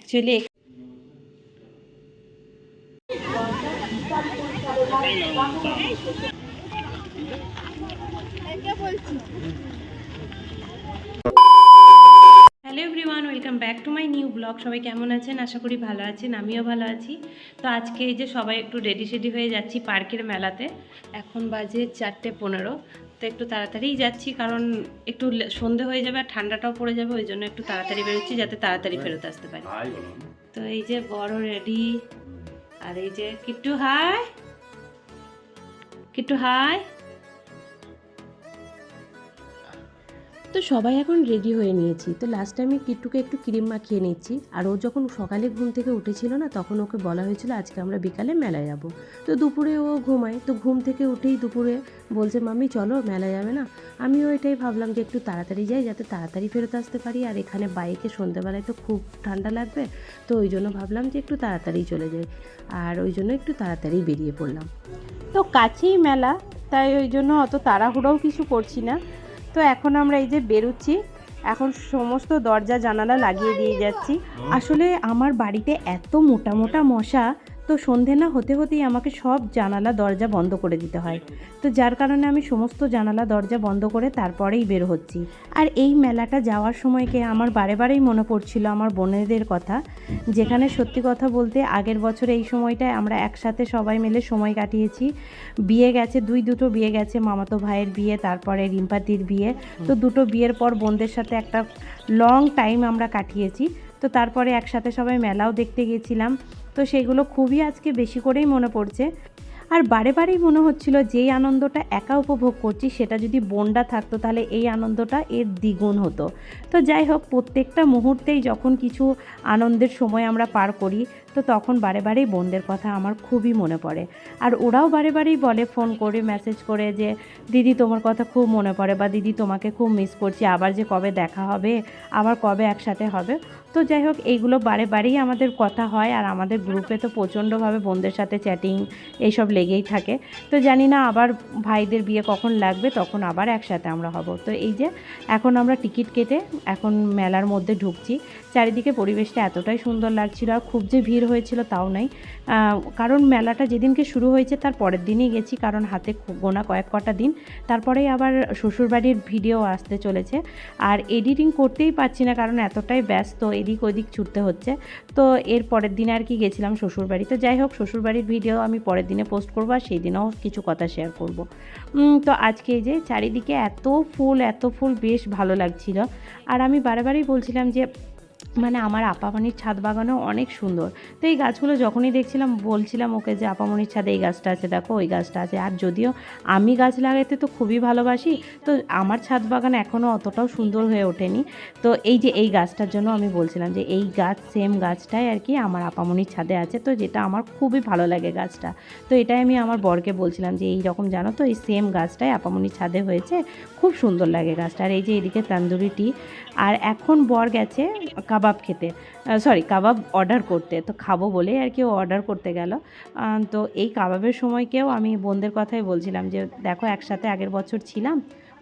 Actually hello everyone, welcome back to my new blog. সবাই কেমন আছেন? আশা করি ভালো আছেন, আমিও ভালো আছি। তো আজকে এই যে সবাই একটু রেডি সেডি হয়ে যাচ্ছি পার্কের মেলাতে। এখন বাজে চারটে পনেরো। তো একটু তাড়াতাড়িই যাচ্ছি কারণ একটু সন্ধে হয়ে যাবে আর ঠান্ডাটাও পড়ে যাবে ওই জন্য একটু তাড়াতাড়ি বেরোচ্ছি যাতে তাড়াতাড়ি ফেরত আসতে পারি। তো এই যে বড় রেডি আর এই যে কিট্টু হাই কিট্টু হাই। তো সবাই এখন রেডি হয়ে নিয়েছি। তো লাস্ট টাইমে কিট্টুকে একটু ক্রিম মাখিয়ে নিচ্ছি। আর ও যখন সকালে ঘুম থেকে উঠেছিল না, তখন ওকে বলা হয়েছিল, আজকে আমরা বিকালে মেলায় যাব। তো দুপুরে ও ঘুমায়। তো ঘুম থেকে উঠেই দুপুরে বলছে, মাম্মি, চলো মেলা যাবে না? আমিও এটাই ভাবলাম যে একটু তাড়াতাড়ি যাই, যাতে তাড়াতাড়ি ফেরত আসতে পারি। আর এখানে বাইকে সন্ধ্যেবেলায় তো খুব ঠান্ডা লাগবে, তো ওই জন্য ভাবলাম যে একটু তাড়াতাড়ি চলে যাই। আর ওই জন্য একটু তাড়াতাড়ি বেরিয়ে পড়লাম। তো কাছেই মেলা, তাই ওই জন্য অত তাড়াহুড়োও কিছু করছি না। তো এখন আমরা এই যে বেরোচ্ছি এখন সমস্ত দরজা জানালা লাগিয়ে দিয়ে যাচ্ছি। আসলে আমার বাড়িতে এত মোটা মোটা মশা তো সন্ধে না হতে হতেই আমাকে সব জানালা, দরজা বন্ধ করে দিতে হয়। তো যার কারণে আমি সমস্ত জানালা, দরজা বন্ধ করে তারপরেই বের হচ্ছি। আর এই মেলাটা যাওয়ার সময়কে আমার বারে বারেই মনে পড়ছিল আমার বোনেদের কথা। যেখানে সত্যি কথা বলতে আগের বছর এই সময়টায় আমরা একসাথে সবাই মিলে সময় কাটিয়েছি। বিয়ে গেছে, দুই দুটো বিয়ে গেছে, মামাতো ভাইয়ের বিয়ে, তারপরে রিম্পাতির বিয়ে। তো দুটো বিয়ের পর বোনদের সাথে একটা লং টাইম আমরা কাটিয়েছি। তো তারপরে একসাথে সবাই মেলাও দেখতে গেছিলাম তো সেগুলো খুবই আজকে বেশি করেই মনে পড়ছে। আর বারে বারেই মনে হচ্ছিল যেই আনন্দটা একা উপভোগ করছি সেটা যদি বোনটা থাকতো তাহলে এই আনন্দটা এর দ্বিগুণ হতো। তো যাই হোক, প্রত্যেকটা মুহূর্তেই যখন কিছু আনন্দের সময় আমরা পার করি, তো তখন বারে বারেই বোনদের কথা আমার খুবই মনে পড়ে। আর ওরাও বারে বারেই বলে, ফোন করে মেসেজ করে যে, দিদি, তোমার কথা খুব মনে পড়ে বা দিদি, তোমাকে খুব মিস করছি। আবার যে কবে দেখা হবে, আবার কবে একসাথে হবে? তো যাই হোক, এইগুলো বারে বারেই আমাদের কথা হয় আর আমাদের গ্রুপে তো প্রচণ্ডভাবে বোনদের সাথে চ্যাটিং এইসব লেগেই থাকে। তো জানি না আবার ভাইদের বিয়ে কখন লাগবে, তখন আবার একসাথে আমরা হব। তো এই যে, এখন আমরা টিকিট কেটে এখন মেলার মধ্যে ঢুকছি। চারিদিকে পরিবেশটা এতটাই সুন্দর লাগছিল আর খুব যে ভিড় হয়েছিল তাও নাই। কারণ মেলাটা যেদিনকে শুরু হয়েছে তার পরের দিনই গেছি, কারণ হাতে গোনা কয়েক কটা দিন। তারপরেই আবার শ্বশুরবাড়ির ভিডিও আসতে চলেছে। আর এডিটিং করতেই পারছি না কারণ এতটাই ব্যস্ত এদিক ওদিক ছুটতে হচ্ছে। তো এর পরের দিনে আর কি গেছিলাম শ্বশুরবাড়ি। তো যাই হোক, শ্বশুরবাড়ির ভিডিও আমি পরের দিনে পোস্ট করব আর সেই দিনেও কিছু কথা শেয়ার করব। তো আজকে যে চারিদিকে এত ফুল এত ফুল বেশ ভালো লাগছিল। আর আমি বারে বলছিলাম যে মানে আমার আপামনির ছাদ বাগানও অনেক সুন্দর। তো এই গাছগুলো যখনই দেখছিলাম, বলছিলাম ওকে যে, আপামনির ছাদে এই গাছটা আছে, দেখো ওই গাছটা আছে। আর যদিও আমি গাছ লাগাইতে তো খুবই ভালোবাসি, তো আমার ছাদ বাগান এখনও অতটাও সুন্দর হয়ে ওঠেনি। তো এই যে, এই গাছটার জন্য আমি বলছিলাম যে, এই গাছ সেম গাছটাই আর কি আমার আপামনির ছাদে আছে, তো যেটা আমার খুবই ভালো লাগে গাছটা। তো এটাই আমি আমার বরকে বলছিলাম যে, এই রকম জানো তো, এই সেম গাছটাই আপামনির ছাদে হয়েছে, খুব সুন্দর লাগে গাছটা। আর এই যে, এদিকে তান্দুরি টি আর এখন বর গেছে কাবাব খেতে। সরি কাবাব অর্ডার করতে। তো খাব বলেই আর কি ও অর্ডার করতে গেল। তো এই কাবাবের সময়কেও আমি বোনদের কথাই বলছিলাম যে, দেখো, একসাথে আগের বছর ছিলাম।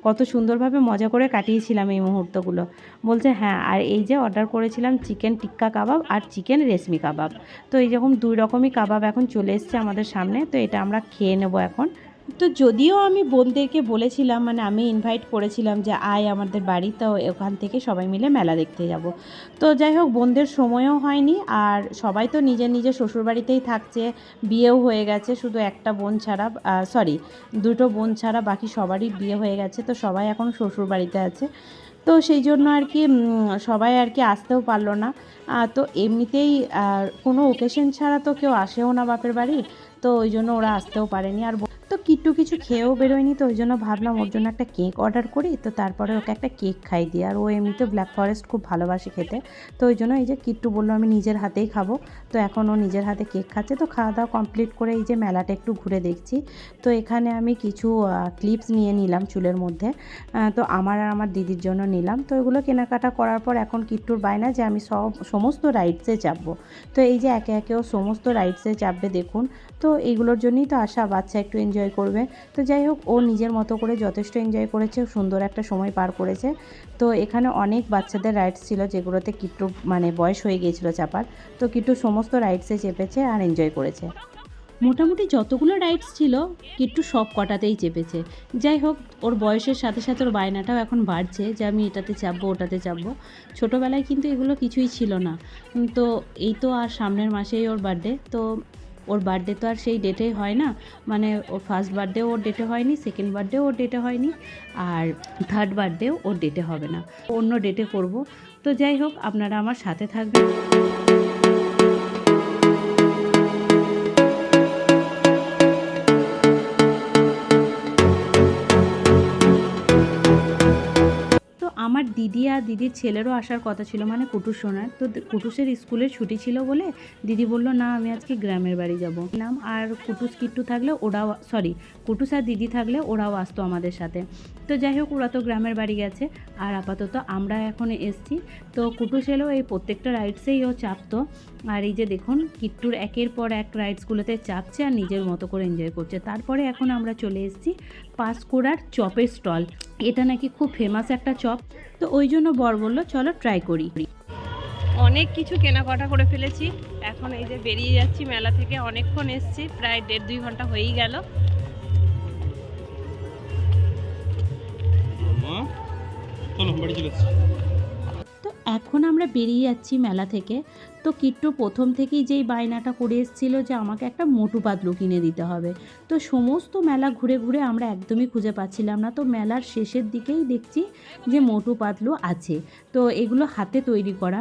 কত সুন্দরভাবে মজা করে কাটিয়েছিলাম এই মুহূর্তগুলো। বলছে হ্যাঁ আর এই যে অর্ডার করেছিলাম চিকেন টিক্কা কাবাব আর চিকেন রেশমি কাবাব। তো এই রকম দুই রকমই কাবাব এখন চলে এসছে আমাদের সামনে। তো এটা আমরা খেয়ে নেব এখন। তো যদিও আমি বোনদেরকে বলেছিলাম মানে আমি ইনভাইট করেছিলাম যে, আয় আমাদের বাড়ি তো ওখান থেকে সবাই মিলে মেলা দেখতে যাব। তো যাই হোক, বোনদের সময়ও হয়নি, আর সবাই তো নিজের নিজের শ্বশুরবাড়িতেই থাকছে, বিয়েও হয়ে গেছে, শুধু একটা বোন ছাড়া সরি দুটো বোন ছাড়া বাকি সবারই বিয়ে হয়ে গেছে, তো সবাই এখন শ্বশুরবাড়িতে আছে। তো সেই জন্য আর কি সবাই আর কি আসতেও পারল না। তো এমনিতেই কোনো ওকেশন ছাড়া তো কেউ আসেও না বাপের বাড়ি, তো ওই জন্য ওরা আসতেও পারেনি। আর তো কিট্টু কিছু খেয়েও বেরোয়নি তো, ওই জন্য ভাবলাম ওর জন্য একটা কেক অর্ডার করি, তো তারপরে ওকে একটা কেক খাই দিই আর ও এমনিতে ব্ল্যাক ফরেস্ট খুব ভালোবাসে খেতে, তো ওই জন্য এই যে কিট্টু বলল আমি নিজের হাতেই খাব, তো এখন ও নিজের হাতে কেক খাচ্ছে। তো খাওয়া দাওয়া কমপ্লিট করে এই যে মেলাটা একটু ঘুরে দেখছি, তো এখানে আমি কিছু ক্লিপস নিয়ে নিলাম চুলের মধ্যে তো আমার আর আমার দিদির জন্য নিলাম। তো এগুলো কেনাকাটা করার পর এখন কিট্টুর বায়না যে আমি সব, সমস্ত রাইডসে চাপবো। তো এই যে একে একে ও সমস্ত রাইডসে চাপবে দেখুন, তো এইগুলোর জন্যই তো আসা বাচ্চা একটু এনজয় এনজয় করবে। তো যাই হোক, ও নিজের মতো করে যথেষ্ট এনজয় করেছে, সুন্দর একটা সময় পার করেছে। তো এখানে অনেক বাচ্চাদের রাইডস ছিল যেগুলোতে কিট্টু মানে বয়স হয়ে গিয়েছিল চাপার। তো কিট্টু সমস্ত রাইডসে চেপেছে আর এনজয় করেছে। মোটামুটি যতগুলো রাইডস ছিল, কিট্টু সব কটাতেই চেপেছে। যাই হোক, ওর বয়সের সাথে সাথে ওর বায়নাটাও এখন বাড়ছে যে আমি এটাতে চাপবো, ওটাতে চাপবো। ছোটোবেলায় কিন্তু এগুলো কিছুই ছিল না। তো এই তো আর সামনের মাসেই ওর বার্থডে তো ওর বার্থডে তো আর সেই ডেটে হয় না। মানে ওর ফার্স্ট বার্থডে ওর ডেটে হয়নি সেকেন্ড বার্থডেও ওর ডেটে হয়নি, আর থার্ড বার্থডেও ওর ডেটে হবে না। অন্য ডেটে করব। তো যাই হোক, আপনারা আমার সাথে থাকবেন। দিদি আর দিদির ছেলেরও আসার কথা ছিল মানে কুটুস সোনার। তো কুটুসের স্কুলের ছুটি ছিল বলে দিদি বলল, না, আমি আজকে গ্রামের বাড়ি যাব। নাম আর কুটুস কিট্টু থাকলে ওরাও সরি কুটুস আর দিদি থাকলে ওরাও আসতো আমাদের সাথে। তো যাই হোক, ওরা তো গ্রামের বাড়ি গেছে আর আপাতত আমরা এখন এসছি। তো কুটুস এলেও এই প্রত্যেকটা রাইডসেই ও চাপতো। আর এই যে দেখুন, কিট্টুর একের পর এক রাইডসগুলোতে চাপছে আর নিজের মতো করে এনজয় করছে। তারপরে এখন আমরা চলে এসেছি পাঁশকুড়ার চপের স্টল এটা নাকি খুব ফেমাস একটা চপ। তো ওই জন্য বর বলল চলো ট্রাই করি। অনেক কিছু কেনাকাটা করে ফেলেছি। এখন এই যে বেরিয়ে যাচ্ছি মেলা থেকে অনেকক্ষণ এসছি প্রায় দেড় দুই ঘণ্টা হয়েই গেল। তো এখন আমরা বেরিয়ে যাচ্ছি মেলা থেকে। তো কিট্টু প্রথম থেকেই যেই বায়নাটা করে এসেছিল যে আমাকে একটা মোটু পাতলু কিনে দিতে হবে। তো সমস্ত মেলা ঘুরে ঘুরে আমরা একদমই খুঁজে পাচ্ছিলাম না। তো মেলার শেষের দিকেই দেখছি যে মোটু পাতলু আছে। তো এগুলো হাতে তৈরি করা।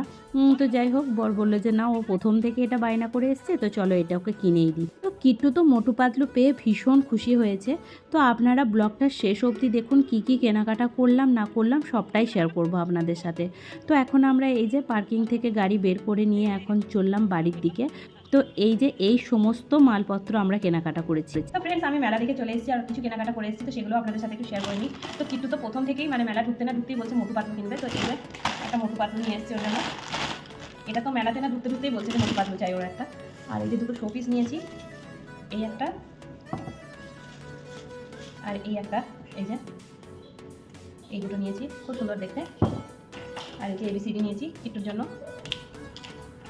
তো যাই হোক, বর বলল যে না, ও প্রথম থেকে এটা বায়না করে এসছে, তো চলো এটা ওকে কিনেই দিই। তো কিট্টু তো মোটু পাতলু পেয়ে ভীষণ খুশি হয়েছে। তো আপনারা ব্লগটার শেষ অবধি দেখুন, কি কি কেনাকাটা করলাম, না করলাম, সবটাই শেয়ার করব আপনাদের সাথে। তো এখন আমরা এই যে পার্কিং থেকে গাড়ি বের করে নিয়ে এখন চললাম বাড়ির দিকে। তো এই যে এই সমস্ত মালপত্র আমরা কেনাকাটা করেছি। তো ফ্রেন্ডস আমি মেলা থেকে চলে এসেছি, আর কিছু কেনাকাটা করে এসেছি, তো সেগুলো আপনাদের সাথে একটু শেয়ার করে নিই। তো কিট্টু তো প্রথম থেকেই মানে মেলা ঢুকতে না ঢুকতেই বলছে মোটু পাতলু কিনবে, তো এই যে একটা মোটু পাতলু নিয়ে এসেছি ওর জন্য। এটা তো মেলাতে না ঢুকতে ঢুকতেই বলছে যে মোটু পাতলু চাই ওর একটা। আর এই যে দুটো শোপিস নিয়েছি, এই একটা আর এই একটা, এই যে এই দুটো নিয়েছি, খুব সুন্দর দেখতে। আর এই যে এবিসিডি নিয়েছি কিট্টুর জন্য।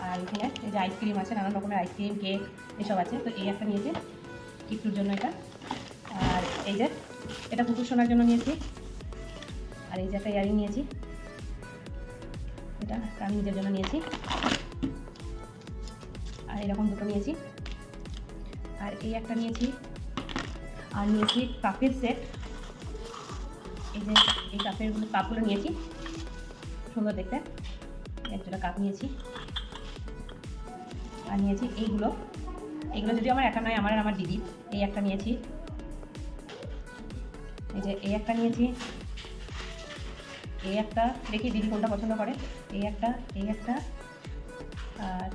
আর এখানে এই যে আইসক্রিম আছে, নানান রকমের আইসক্রিম কেক এসব আছে। তো এই একটা নিয়েছি কিট্টুর জন্য এটা। আর এই যে এটা কুকুর সোনার জন্য নিয়েছি। আর এই যে একটা ইয়ারিং নিয়েছি। এটা আমি নিজের জন্য নিয়েছি। আর এরকম দুটো নিয়েছি। আর এই একটা নিয়েছি। আর নিয়েছি কাপের সেট। এই যে এই কাপের কাপগুলো নিয়েছি। সুন্দর দেখতে। একটা কাপ নিয়েছি। আর নিয়েছি এইগুলো এগুলো যদি আমার একা নয়, আমার আর আমার দিদি, এই একটা নিয়েছি। এই যে এই একটা নিয়েছি। এই একটা, দেখি দিদি কোনটা পছন্দ করে। এই একটা এই একটা, আর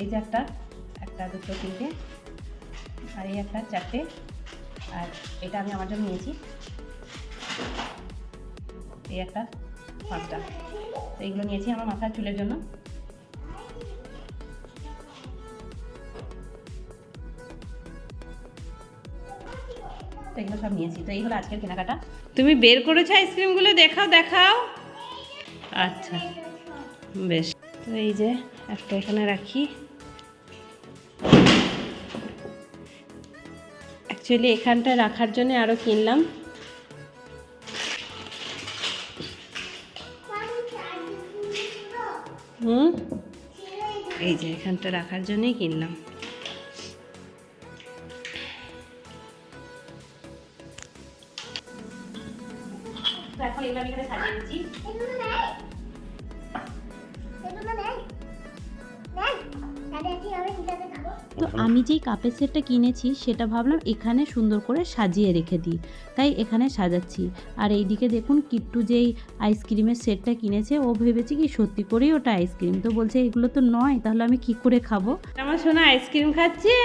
এই যে একটা একটা দুটো, তিনটে, আর এই একটা চারটে, আর এটা আমি আমার জন্য নিয়েছি। এই একটা পাঁচটা। তো এইগুলো নিয়েছি আমার মাথার চুলের জন্য। তো এগুলো সব নিয়েছি। তো এই হলো আজকের কেনাকাটা। তুমি বের করেছ আইসক্রিমগুলো? দেখাও দেখাও। আচ্ছা বেশ। তো এই যে একটা এখানে রাখি। অ্যাকচুয়ালি এখানটা রাখার জন্য আরও কিনলাম। হুম? এই যে এখানটা রাখার জন্যই কিনলাম। এগুলো আমি এখানে সাজিয়ে দিচ্ছি। তো আমি যেই কাপের সেটটা কিনেছি সেটা ভাবলাম এখানে সুন্দর করে সাজিয়ে রেখে দিই। তাই এখানে সাজাচ্ছি। আর এইদিকে দেখুন কিট্টু যেই আইসক্রিমের সেটটা কিনেছে ও ভেবেছে কি সত্যি করেই ওটা আইসক্রিম তো বলছে এগুলো তো নয় তাহলে আমি কি করে খাব? আমার সোনা আইসক্রিম খাচ্ছে।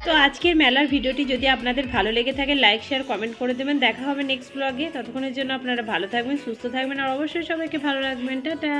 তো আজকের মেলার ভিডিওটি যদি আপনাদের ভালো লেগে থাকে লাইক শেয়ার কমেন্ট করে দেবেন। দেখা হবে নেক্সট ব্লগে ততক্ষণের জন্য আপনারা ভালো থাকবেন, সুস্থ থাকবেন, আর অবশ্যই সবাইকে ভালো রাখবেন। টাটা!